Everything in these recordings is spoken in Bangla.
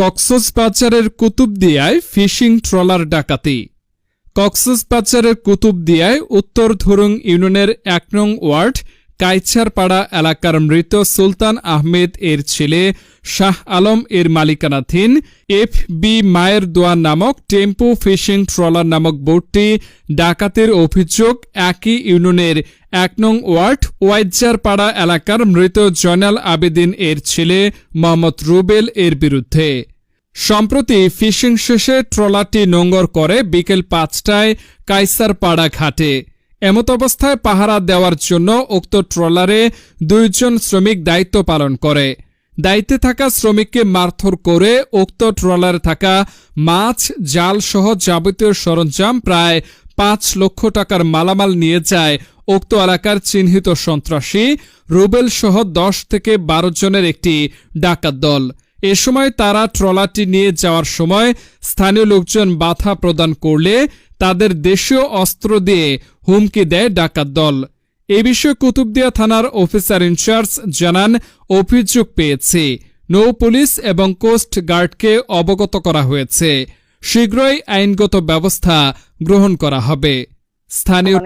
কক্সবাজারের কুতুবদিয়ায় ফিশিং ট্রলার ডাকাতি। কক্সবাজারের কুতুবদিয়ায় উত্তর ধুরুং ইউনিয়নের এক নং ওয়ার্ড কাইচারপাড়া এলাকার মৃত সুলতান আহমেদ এর ছেলে শাহ আলম এর মালিকানাধীন এফ বি মায়ের দোয়া নামক টেম্পো ফিশিং ট্রলার নামক বোটটি ডাকাতের অভিযোগ একই ইউনিয়নের এক নং ওয়ার্ড ওয়াইজারপাড়া এলাকার মৃত জয়নাল আবেদিন এর ছেলে মোহাম্মদ রুবেল এর বিরুদ্ধে। সম্প্রতি ফিশিং শেষে ট্রলারটি নোঙ্গর করে বিকেল পাঁচটায় কাইসারপাড়া ঘাটে। এমত অবস্থায় পাহারা দেওয়ার জন্য উক্ত ট্রলারে দুইজন শ্রমিক দায়িত্ব পালন করে। দায়িত্বে থাকা শ্রমিককে মারধর করে উক্ত ট্রলারে থাকা মাছ, জাল সহ যাবতীয় সরঞ্জাম প্রায় পাঁচ লক্ষ টাকার মালামাল নিয়ে যায় উক্ত এলাকার চিহ্নিত সন্ত্রাসী রুবেল সহ দশ থেকে বারো জনের একটি ডাকাত দল। এ সময় তারা ট্রলারটি নিয়ে যাওয়ার সময় স্থানীয় লোকজন বাধা প্রদান করলে তাদের দেশীয় অস্ত্র দিয়ে হুমকি দেয় ডাকাত দল। এ বিষয়ে কুতুবদিয়া থানার অফিসার ইনচার্জ জানান, অভিযোগ পেয়েছে। নৌ পুলিশ এবং কোস্ট গার্ডকে অবগত করা হয়েছে। শীঘ্রই আইনগত ব্যবস্থা গ্রহণ করা হবে। স্থানীয়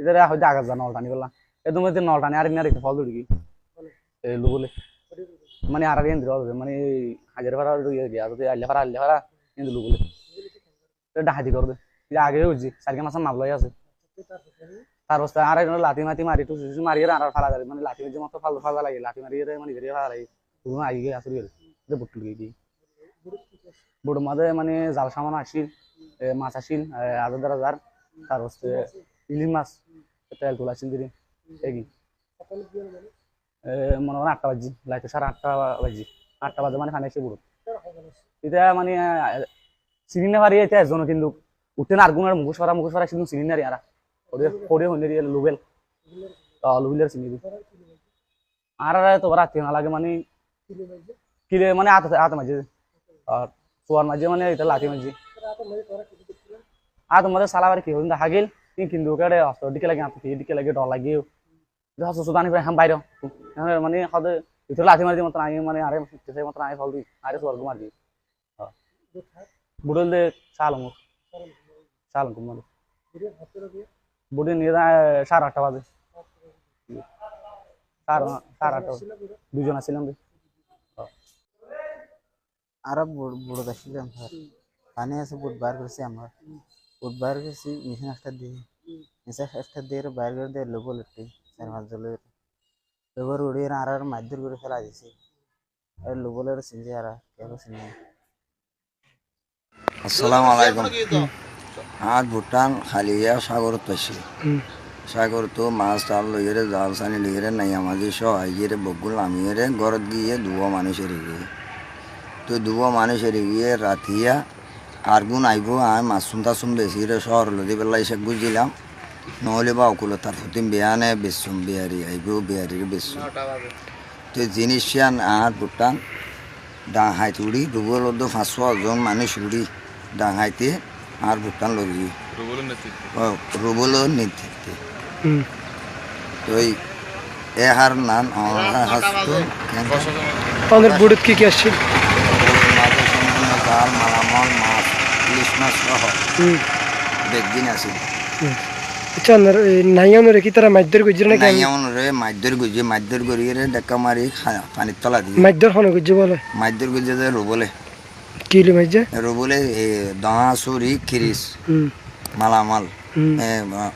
যা নল টানি পেলাম এদম মধ্যে নল টানি আর এমনি আর একটু ফল দৌড়ি এই লুবলে। মানে আর এন্দ্র মানে হাজার ভাড়া গিয়া যদি আল্লে ভাড়া আল্লে ভাড়া এন্দ্র লুবলে। ডাহাতি করবে। এটা আগে হচ্ছে চারিকে মাসে মামলাই আছে। তার অবস্থা, আর লাঠি মাতি মারি, টুসু টুসু মারিয়ে আর ফালা মানে লাঠি মাঝে মতো ফাল ফালা লাগে। লাঠি মারিয়ে মানে ঘিরে ফালা লাগে। তুমি আগে গিয়ে আসলে গেলে বুট তুলে দিয়ে বুড়ো মাঝে মানে জাল সামান আসিল মাছ আসিল হাজার দেড় হাজার তার হচ্ছে ইলিশ মাছ তেল তোলা আসিল এগি। মনে হয় আটটা বাজি লাইতে সাড়ে আটটা বাজি, আটটা বাজে মানে খানে এসে বুড়ো এটা মানে চিনি না পারি এটা এজনও কিন্তু উঠতে না আর্গুনের মুখোশ পারা মুখোশ পারা কিন্তু চিনি না রে আরা দিয়ে লুবেল। লুবেলের চিনি দি। আর আর তো রাতে না লাগে মানে কিলে মানে আত আত মাঝে। আর চোয়ার মাঝে মানে এটা লাঠি মাঝে। আত মধ্যে সালাবার কি হইন দেখা গেল কিন্তু কেডে অস্ত্র দিকে লাগে আত দিকে লাগে ডর লাগিও। হস্ত সুদানি করে হাম বাইরে মানে হদে ভিতরে লাঠি মারি মতন আই মানে আরে সে মতন আই ফল দি আরে স্বর্গ মারি বুড়ল দে চালম চালম কুমার বুড়ি নিয়ে সাড়ে আটটা বাজে। সাড়ে আটটা দুজন আসছিলাম রে আরও বুট বুট আসছিলাম পানি আছে, বুট বার করছি আমরা বুট বার করছি মেশিন একটা দিয়ে। মেশিন একটা দিয়ে বাইর করে দিয়ে লোবো লুটি চার পাঁচ জলের লোবর উড়িয়ে আর আর মারধর করে ফেলা দিছি। আর লোবলের সিনছে আর কেউ সিনে আসসালামু আলাইকুম। আজ ভুটান খালিয়া সাগরত পাইছি সাগর তো মাছ টাল লইরে জাল সানি লইরে নাই আমাদের সহ বগুল নামিয়ে ঘরত গিয়ে দুয়া মানুষের গিয়ে। তো দুয়া মানুষের গিয়ে রাতিয়া আরগুন আইব আমি মাসুম তাসুম বেশি রে শহর লদি বেলা এসে বুঝিলাম নহলে বা অকুল তার প্রতিম বেয়ানে বেসুম বেয়ারি আইব বেয়ারির বেসুম তো জিনিস আর ভুটান ডাঙাইতে উড়ি ডুবল পাঁচশো জন মানুষ উড়ি ডাঙাইতে আর ভুটান লগি রুবলের নেতৃত্বে? তো এহার নান হাসতো আমাদের বুড়িত কি কি আসছে জাল মাছ ইলিশ মাছ সহ বেগদিন আছিল। আচ্ছা নাইয়ানোর কি তারা মাইদর গুজরে নাকি নাই এমন মাইদর গুজি মাইদর গড়িয়ে রে ডেকা মারি পানির তলা দিয়ে মাইদর হন গুজে বলে মাইদর গুজি যে রুবলে কিলি মাইজে? রুবলে দহা চুরি খিরিস মালামাল এ,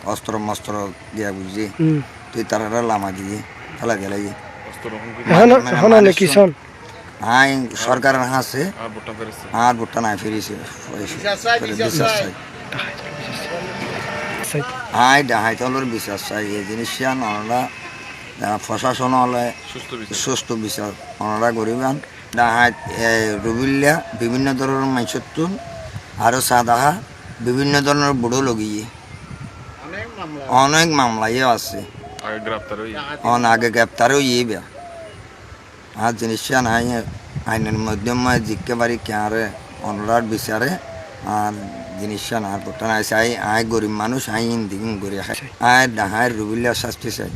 অস্ত্র মস্ত্র দিয়া বুঝি তুই তারা লামা দিয়ে এখন নাকি সন আই সরকারের হাসে আর ভুট্টা নাই ফিরিছে। আই ডাহাই তলর বিশ্বাস চাই এই জিনিস নরা প্রশাসন হলে সুস্থ বিচার। ওনারা গরিবান। ডাহাই রুবিল্লা বিভিন্ন ধরনের মাইসত্তুন আরও সাদাহা বিভিন্ন ধরনের বুড়ো লগিয়ে। অনেক মামলা। ইয়ে আছে। অন আগে গ্রেপ্তারও ইয়ে বিয়া আর জিনিস নাই আইনের মাধ্যমে জিকে বাড়ি কেয়ারে অনুরার বিচারে আর জিনিসটা না আর বর্তমানে আই আই গরিব মানুষ আই হিন্দি করে খাই আয় ডাহায় রুবিল্লা শাস্তি চাই